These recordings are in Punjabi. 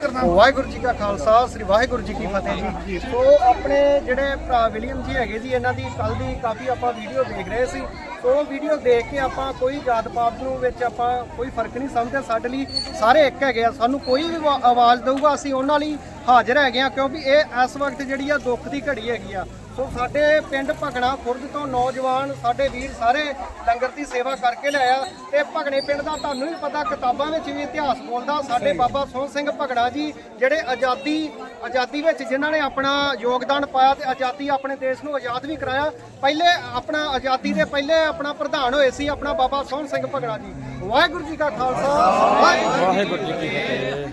ਵਾਹਿਗੁਰੂ ਜੀ ਕਾ ਖਾਲਸਾ ਸ੍ਰੀ ਵਾਹਿਗੁਰੂ ਜੀ ਕੀ ਫਤਿਹ ਜੀ। ਸੋ ਆਪਣੇ ਜਿਹੜੇ ਭਰਾ ਵਿਲੀਅਮ ਜੀ ਹੈਗੇ ਜੀ ਇਹਨਾਂ ਦੀ ਕੱਲ ਦੀ ਕਾਫੀ ਆਪਾਂ ਵੀਡੀਓ ਦੇਖ ਰਹੇ ਸੀ। ਸੋ ਉਹ ਵੀਡੀਓ ਦੇਖ ਕੇ ਆਪਾਂ ਕੋਈ ਜਾਤ ਪਾਤ ਨੂੰ ਵਿੱਚ ਆਪਾਂ ਕੋਈ ਫ਼ਰਕ ਨਹੀਂ ਸਮਝਦੇ ਸਾਡੇ ਲਈ ਸਾਰੇ ਇੱਕ ਹੈਗੇ ਆ। ਸਾਨੂੰ ਕੋਈ ਵੀ ਆਵਾ- ਆਵਾਜ਼ ਦਊਗਾ ਅਸੀਂ ਉਹਨਾਂ ਲਈ ਹਾਜ਼ਰ ਹੈਗੇ ਆ ਕਿਉਂਕਿ ਇਹ ਇਸ ਵਕਤ ਜਿਹੜੀ ਆ ਦੁੱਖ ਦੀ ਘੜੀ ਹੈਗੀ ਆ। ਸੋ ਸਾਡੇ ਪਿੰਡ ਭਗਣਾ ਖੁਰਦ ਤੋਂ ਨੌਜਵਾਨ ਸਾਡੇ ਵੀਰ ਸਾਰੇ ਲੰਗਰ ਦੀ ਸੇਵਾ ਕਰਕੇ ਲਿਆਇਆ ਤੇ ਭਗਣੇ ਪਿੰਡ ਦਾ ਤੁਹਾਨੂੰ ਵੀ ਪਤਾ ਕਿਤਾਬਾਂ ਵਿੱਚ ਵੀ ਇਤਿਹਾਸ ਬੋਲਦਾ। ਸਾਡੇ ਬਾਬਾ ਸੋਹਣ ਸਿੰਘ ਭਗੜਾ ਜੀ ਜਿਹੜੇ ਆਜ਼ਾਦੀ ਆਜ਼ਾਦੀ ਵਿੱਚ ਜਿਨ੍ਹਾਂ ਨੇ ਆਪਣਾ ਯੋਗਦਾਨ ਪਾਇਆ ਤੇ ਆਜ਼ਾਦੀ ਆਪਣੇ ਦੇਸ਼ ਨੂੰ ਆਜ਼ਾਦ ਵੀ ਕਰਾਇਆ ਪਹਿਲੇ ਆਪਣਾ ਆਜ਼ਾਦੀ ਦੇ ਪਹਿਲੇ ਆਪਣਾ ਪ੍ਰਧਾਨ ਹੋਏ ਸੀ ਆਪਣਾ ਬਾਬਾ ਸੋਹਣ ਸਿੰਘ ਭਗੜਾ ਜੀ। ਵਾਹਿਗੁਰੂ ਜੀ ਕਾ ਖਾਲਸਾ ਵਾਹਿਗੁਰੂ ਜੀ ਕੀ ਫਤਿਹ।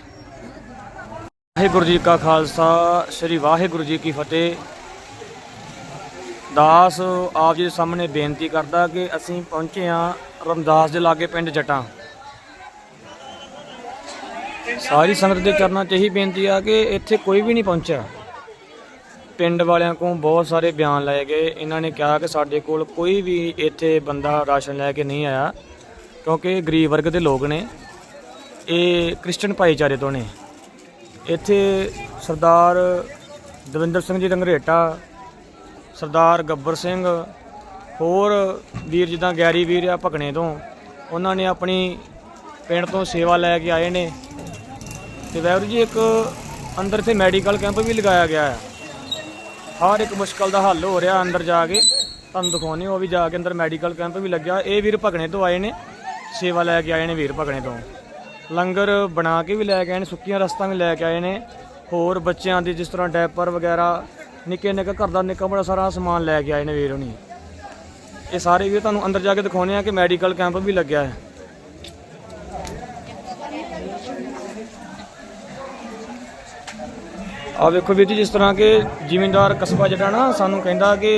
ਵਾਹਿਗੁਰੂ ਜੀ ਕਾ ਖਾਲਸਾ ਵਾਹਿਗੁਰੂ ਜੀ ਕਾ ਖਾਲਸਾ ਸ੍ਰੀ ਵਾਹਿਗੁਰੂ ਜੀ ਕੀ ਫਤਿਹ। ਦਾਸ ਆਪ ਜੀ ਦੇ ਸਾਹਮਣੇ ਬੇਨਤੀ ਕਰਦਾ ਕਿ ਅਸੀਂ ਪਹੁੰਚੇ ਹਾਂ ਰਮਦਾਸ ਦੇ ਲਾਗੇ ਪਿੰਡ ਜਟਾਂ। ਸਾਰੀ ਸੰਗਤ ਦੇ ਚਰਨਾਂ 'ਚ ਇਹੀ ਬੇਨਤੀ ਆ ਕਿ ਇੱਥੇ ਕੋਈ ਵੀ ਨਹੀਂ ਪਹੁੰਚਿਆ। ਪਿੰਡ ਵਾਲਿਆਂ ਕੋਲ ਬਹੁਤ ਸਾਰੇ ਬਿਆਨ ਲਏ ਗਏ। ਇਹਨਾਂ ਨੇ ਕਿਹਾ ਕਿ ਸਾਡੇ ਕੋਲ ਕੋਈ ਵੀ ਇੱਥੇ ਬੰਦਾ ਰਾਸ਼ਨ ਲੈ ਕੇ ਨਹੀਂ ਆਇਆ, ਕਿਉਂਕਿ ਗਰੀਬ ਵਰਗ ਦੇ ਲੋਕ ਨੇ। ਇਹ ਕ੍ਰਿਸਚਨ ਭਾਈਚਾਰੇ ਤੋਂ ਨੇ। ਇੱਥੇ ਸਰਦਾਰ ਦਵਿੰਦਰ ਸਿੰਘ ਜੀ ਰੰਗਰੇਟਾ ਸਰਦਾਰ ਗੱਬਰ ਸਿੰਘ, ਹੋਰ ਵੀਰ ਜਿੱਦਾਂ ਗੈਰੀ ਵੀਰ ਆ ਭਗਣੇ ਤੋਂ, ਉਹਨਾਂ ਨੇ ਆਪਣੀ ਪਿੰਡ ਤੋਂ ਸੇਵਾ ਲੈ ਕੇ ਆਏ ਨੇ। ਤੇ ਵੈਰੂ ਜੀ, ਇੱਕ ਅੰਦਰ ਤੇ ਮੈਡੀਕਲ ਕੈਂਪ ਵੀ ਲਗਾਇਆ ਗਿਆ ਹੈ ਹਰ ਇੱਕ ਮੁਸ਼ਕਲ ਦਾ ਹੱਲ ਹੋ ਰਿਹਾ ਅੰਦਰ ਜਾ ਕੇ। ਤੁਹਾਨੂੰ ਦਿਖਾਉਣੇ ਉਹ ਵੀ ਜਾ ਕੇ ਅੰਦਰ ਮੈਡੀਕਲ ਕੈਂਪ ਵੀ ਲੱਗਿਆ। ਇਹ ਵੀਰ ਭਗਣੇ ਤੋਂ ਆਏ ਨੇ, ਸੇਵਾ ਲੈ ਕੇ ਆਏ ਨੇ ਵੀਰ ਭਗਣੇ ਤੋਂ। ਲੰਗਰ ਬਣਾ ਕੇ ਵੀ ਲੈ ਕੇ ਆਏ ਨੇ, ਸੁੱਕੀਆਂ ਰਸਤਾਂ ਵੀ ਲੈ ਕੇ ਆਏ ਨੇ। ਹੋਰ ਬੱਚਿਆਂ ਦੇ ਜਿਸ ਤਰ੍ਹਾਂ ਡੈਪਰ ਵਗੈਰਾ ਨਿੱਕੇ ਨਿੱਕੇ ਘਰ ਦਾ ਨਿੱਕਾ ਬੜਾ ਸਾਰਾ ਸਮਾਨ ਲੈ ਕੇ ਆਏ ਨੇ ਵੀਰ ਹੁਣੀ। ਇਹ ਸਾਰੇ ਵੀਰ ਤੁਹਾਨੂੰ ਅੰਦਰ ਜਾ ਕੇ ਦਿਖਾਉਣੇ ਆ ਕਿ ਮੈਡੀਕਲ ਕੈਂਪ ਵੀ ਲੱਗਿਆ ਹੈ। ਆ ਵੇਖੋ ਵੀਰ ਜੀ, ਜਿਸ ਤਰ੍ਹਾਂ ਕਿ ਜ਼ਿਮੀਂਦਾਰ ਕਸਬਾ ਜਿਹੜਾ ਨਾ, ਸਾਨੂੰ ਕਹਿੰਦਾ ਕਿ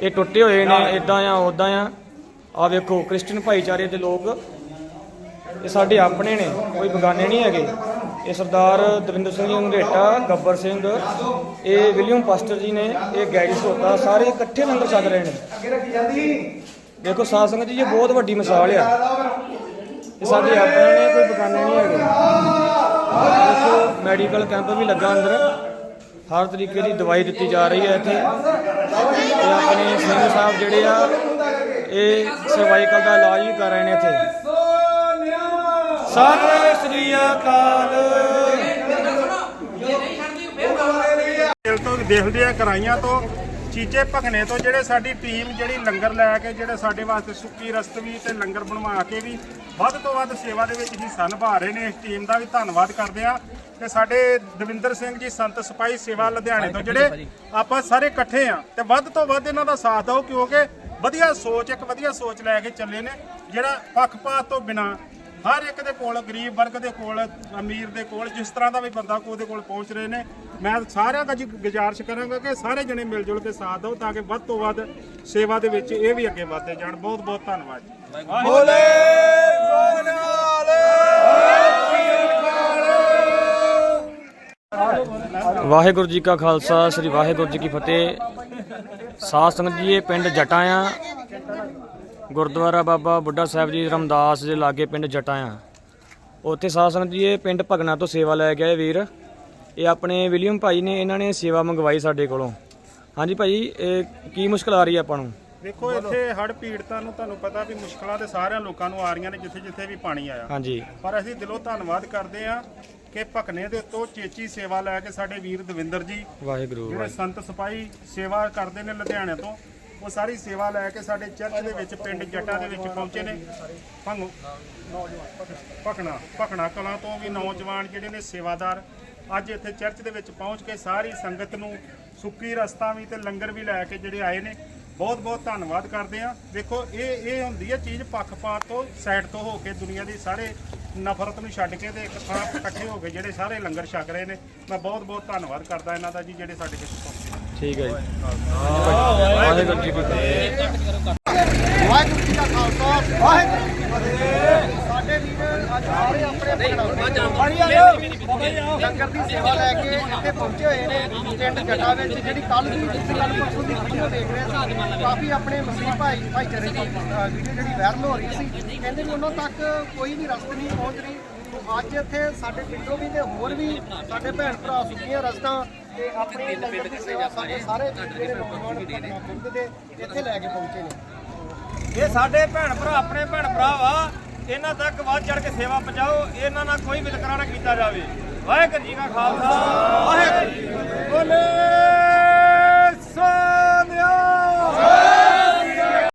ਇਹ ਟੁੱਟੇ ਹੋਏ ਨੇ ਇਦਾਂ ਆ ਉਦਾਂ ਆ। ਆ ਵੇਖੋ, ਕ੍ਰਿਸਚੀਅਨ ਭਾਈਚਾਰੇ ਦੇ ਲੋਕ, ਇਹ ਸਾਡੇ ਆਪਣੇ ਨੇ, ਕੋਈ ਬਗਾਨੇ ਨਹੀਂ ਹੈਗੇ। ਇਹ ਸਰਦਾਰ ਦਵਿੰਦਰ ਸਿੰਘ ਜੀ ਅੰਗਰੇਟਾ, ਗੱਬਰ ਸਿੰਘ, ਇਹ ਵਿਲੀਅਮ ਪਾਸਟਰ ਜੀ ਨੇ ਇਹ ਗੈਰੀ ਸੋਤਾ, ਸਾਰੇ ਇਕੱਠੇ ਲੰਗਰ ਛਕ ਰਹੇ ਨੇ। ਦੇਖੋ, ਸਾਧ ਸੰਗਤ ਜੀ, ਇਹ ਬਹੁਤ ਵੱਡੀ ਮਿਸਾਲ ਆ। ਇਹ ਸਾਡੇ ਆਪਣੇ ਨੇ ਕੋਈ ਬਗਾਨੇ ਨਹੀਂ ਹੈਗੇ। ਦੇਖੋ, ਮੈਡੀਕਲ ਕੈਂਪ ਵੀ ਲੱਗਾ ਅੰਦਰ। ਹਰ ਤਰੀਕੇ ਦੀ ਦਵਾਈ ਦਿੱਤੀ ਜਾ ਰਹੀ ਹੈ ਇੱਥੇ। ਤੇ ਆਪਣੇ ਸਿੰਘ ਸਾਹਿਬ ਜਿਹੜੇ ਆ, ਇਹ ਸਰਵਾਈਕਲ ਦਾ ਇਲਾਜ ਵੀ ਕਰ ਰਹੇ ਨੇ ਇੱਥੇ। ਸਤਿ ਸ੍ਰੀ ਅਕਾਲ। ਤੋਂ ਦੇਖਦੇ ਆ ਕਰਾਈਆਂ ਤੋਂ, ਚੀਚੇ ਭਖਨੇ ਤੋਂ ਜਿਹੜੇ ਸਾਡੀ ਟੀਮ ਜਿਹੜੀ ਲੰਗਰ ਲੈ ਕੇ, ਜਿਹੜੇ ਸਾਡੇ ਵਾਸਤੇ ਸੁੱਕੀ ਰਸਤ ਵੀ ਤੇ ਲੰਗਰ ਬਣਵਾ ਕੇ ਵੀ ਵੱਧ ਤੋਂ ਵੱਧ ਸੇਵਾ ਦੇ ਵਿੱਚ ਹਿੱਸਾ ਨਿਭਾ ਰਹੇ ਨੇ, ਇਸ ਟੀਮ ਦਾ ਵੀ ਧੰਨਵਾਦ ਕਰਦੇ ਆ। ਤੇ ਸਾਡੇ ਦਵਿੰਦਰ ਸਿੰਘ ਜੀ ਸੰਤ ਸਿਪਾਹੀ ਸੇਵਾ ਲੁਧਿਆਣੇ ਤੋਂ ਜਿਹੜੇ ਆਪਾਂ ਸਾਰੇ ਇਕੱਠੇ ਆ ਤੇ ਵੱਧ ਤੋਂ ਵੱਧ ਇਹਨਾਂ ਦਾ ਸਾਥ ਦਿਓ, ਕਿਉਂਕਿ ਵਧੀਆ ਸੋਚ, ਇੱਕ ਵਧੀਆ ਸੋਚ ਲੈ ਕੇ ਚੱਲੇ ਨੇ, ਜਿਹੜਾ ਪੱਖਪਾਤ ਤੋਂ ਬਿਨਾ ਹਰ ਇੱਕ ਦੇ ਕੋਲ, ਗਰੀਬ ਵਰਗ ਦੇ ਕੋਲ, ਅਮੀਰ ਦੇ ਕੋਲ, ਜਿਸ ਤਰ੍ਹਾਂ ਦਾ ਵੀ ਬੰਦਾ ਕੋ ਉਹਦੇ ਕੋਲ ਪਹੁੰਚ ਰਹੇ ਨੇ, ਮੈਂ ਸਾਰਿਆਂ ਦਾ ਜੀ ਗੁਜ਼ਾਰਿਸ਼ ਕਰਾਂਗਾ ਕਿ ਸਾਰੇ ਜਣੇ ਮਿਲ ਜੁਲ ਕੇ ਸਾਥ ਦਿਓ ਤਾਂ ਕਿ ਵੱਧ ਤੋਂ ਵੱਧ ਸੇਵਾ ਦੇ ਵਿੱਚ ਇਹ ਵੀ ਅੱਗੇ ਵਧਦੇ ਜਾਣ। ਬਹੁਤ ਬਹੁਤ ਧੰਨਵਾਦ ਜੀ। ਵਾਹਿਗੁਰੂ ਜੀ ਕਾ ਖਾਲਸਾ, ਸ੍ਰੀ ਵਾਹਿਗੁਰੂ ਜੀ ਕੀ ਫਤਿਹ। ਸਾਧ ਸੰਗਤ ਜੀ, ਇਹ ਪਿੰਡ ਜਟਾਂ ਆ। ਗੁਰਦੁਆਰਾ ਬਾਬਾ ਬੁੱਢਾ ਸਾਹਿਬ ਜੀ ਰਮਦਾਸ ਦੇ ਲਾਗੇ ਪਿੰਡ ਜਟਾਂ ਆ। ਉੱਥੇ ਸਾਧ ਸੰਗਤ ਜੀ ਇਹ ਪਿੰਡ ਭਗਨਾ ਤੋਂ ਸੇਵਾ ਲੈ ਕੇ ਆਏ ਵੀਰ। ਇਹ ਆਪਣੇ ਵਿਲੀਅਮ ਭਾਈ ਨੇ ਇਹਨਾਂ ਨੇ ਸੇਵਾ ਮੰਗਵਾਈ ਸਾਡੇ ਕੋਲੋਂ। ਹਾਂਜੀ ਭਾਈ ਇਹ ਕੀ ਮੁਸ਼ਕਲ ਆ ਰਹੀ ਹੈ ਆਪਾਂ ਨੂੰ? ਦੇਖੋ ਇੱਥੇ ਹੜ ਪੀੜਤਾਂ ਨੂੰ ਤੁਹਾਨੂੰ ਪਤਾ ਵੀ ਮੁਸ਼ਕਲਾਂ ਤੇ ਸਾਰਿਆਂ ਲੋਕਾਂ ਨੂੰ ਆ ਰਹੀਆਂ ਨੇ ਜਿੱਥੇ ਜਿੱਥੇ ਵੀ ਪਾਣੀ ਆਇਆ। ਹਾਂਜੀ। ਪਰ ਅਸੀਂ ਦਿਲੋਂ ਧੰਨਵਾਦ ਕਰਦੇ ਆ ਕਿ ਭਕਨੇ ਦੇ ਉੱਤੋਂ ਚੇਚੀ ਸੇਵਾ ਲੈ ਕੇ ਸਾਡੇ ਵੀਰ ਦਵਿੰਦਰ ਜੀ ਵਾਹਿਗੁਰੂ ਜਿਹੜੇ ਸੰਤ ਸਿਪਾਹੀ ਸੇਵਾ ਕਰਦੇ ਨੇ ਲੁਧਿਆਣੇ ਤੋਂ ਉਹ ਸਾਰੀ ਸੇਵਾ ਲੈ ਕੇ ਸਾਡੇ ਚਰਚ ਦੇ ਵਿੱਚ, ਪਿੰਡ ਜੱਟਾਂ ਦੇ ਵਿੱਚ ਪਹੁੰਚੇ ਨੇ। ਭੰਗੂ ਭਕਣਾ ਭਕਣਾ ਕਲਾਂ ਤੋਂ ਵੀ ਨੌਜਵਾਨ ਜਿਹੜੇ ਨੇ ਸੇਵਾਦਾਰ, ਅੱਜ ਇੱਥੇ ਚਰਚ ਦੇ ਵਿੱਚ ਪਹੁੰਚ ਕੇ ਸਾਰੀ ਸੰਗਤ ਨੂੰ ਸੁੱਕੀ ਰਸਤਾ ਵੀ ਤੇ ਲੰਗਰ ਵੀ ਲੈ ਕੇ ਜਿਹੜੇ ਆਏ ਨੇ। ਬਹੁਤ ਬਹੁਤ ਧੰਨਵਾਦ ਕਰਦੇ ਆ ਦੇਖੋ, ਇਹ ਇਹ ਹੁੰਦੀ ਹੈ ਚੀਜ਼ ਪੱਖਪਾਤ ਤੋਂ ਸਾਈਡ ਤੋਂ ਹੋ ਕੇ ਦੁਨੀਆ ਦੀ ਸਾਰੇ ਨਫ਼ਰਤ ਨੂੰ ਛੱਡ ਕੇ ਤੇ ਇੱਕ ਥਾਂ ਇਕੱਠੇ ਹੋ ਕੇ ਜਿਹੜੇ ਸਾਰੇ ਲੰਗਰ ਛਕ ਰਹੇ ਨੇ। ਮੈਂ ਬਹੁਤ ਬਹੁਤ ਧੰਨਵਾਦ ਕਰਦਾ ਇਹਨਾਂ ਦਾ ਜੀ, ਜਿਹੜੇ ਸਾਡੇ ਵਿੱਚ ਪਹੁੰਚੇ। ਠੀਕ ਹੈ ਜੀ। ਵਾਹਿਗੁਰੂ ਜੀ ਕੀ ਫਤਿਹ ਵਾਹਿਗੁਰੂ ਜੀ ਕਾ ਖਾਲਸਾ, ਵਾਹਿਗੁਰੂ ਜੀ ਕੀ ਫਤਿਹ। ਸਾਡੇ ਵੀਰ ਅੱਜ ਸਾਰੇ ਆਪਣੇ ਲੰਗਰ ਦੀ ਸੇਵਾ ਲੈ ਕੇ ਇੱਥੇ ਪਹੁੰਚੇ ਹੋਏ ਨੇ ਪਿੰਡ ਜੱਟਾ ਵਿੱਚ ਜਿਹੜੀ ਕੱਲ ਦੀ ਤੁਸੀਂ ਕੱਲ ਪਰਸੋਂ ਦੀ ਵੀਡੀਓ ਦੇਖ ਰਹੇ ਸੀ ਕਾਫੀ ਆਪਣੇ ਮਸੀਹ ਭਾਈ ਭਾਈਚਾਰੇ ਦੀ ਵੀਡੀਓ ਜਿਹੜੀ ਵਾਇਰਲ ਹੋ ਰਹੀ ਸੀ ਕਹਿੰਦੇ ਵੀ ਉਹਨਾਂ ਤੱਕ ਕੋਈ ਵੀ ਰਸਤ ਨਹੀਂ ਪਹੁੰਚ ਰਹੀ ਅੱਜ ਇੱਥੇ ਸਾਡੇ ਪਿੰਡੋਂ ਵੀ ਤੇ ਹੋਰ ਵੀ ਸਾਡੇ ਭੈਣ ਭਰਾ ਸੁੱਕੀਆਂ ਰਸਤਾਂ ਤੇ ਆਪਣੀ ਲੰਗਰ ਦੀ ਸੇਵਾ ਸਾਡੇ ਸਾਰੇ ਵੀਰ ਜਿਹੜੇ ਨੌਜਵਾਨ ਭਗਤਾਂ ਬੁਰਗ ਦੇ ਇੱਥੇ ਲੈ ਕੇ ਪਹੁੰਚੇ ਨੇ। ਇਹ ਸਾਡੇ ਭੈਣ ਭਰਾ ਆਪਣੇ ਭੈਣ ਭਰਾ ਵਾ। ਇਹਨਾਂ ਤੱਕ ਵੱਧ ਚੜ ਕੇ ਸੇਵਾ ਪਹੁੰਚਾਓ। ਇਹਨਾਂ ਨਾਲ ਕੋਈ ਵਿਤਕਰਾ ਨਾ ਕੀਤਾ ਜਾਵੇ। ਵਾਹਿਗੁਰੂ ਜੀ ਕਾ ਖਾਲਸਾ। ਵਾਹਿਗੁਰੂ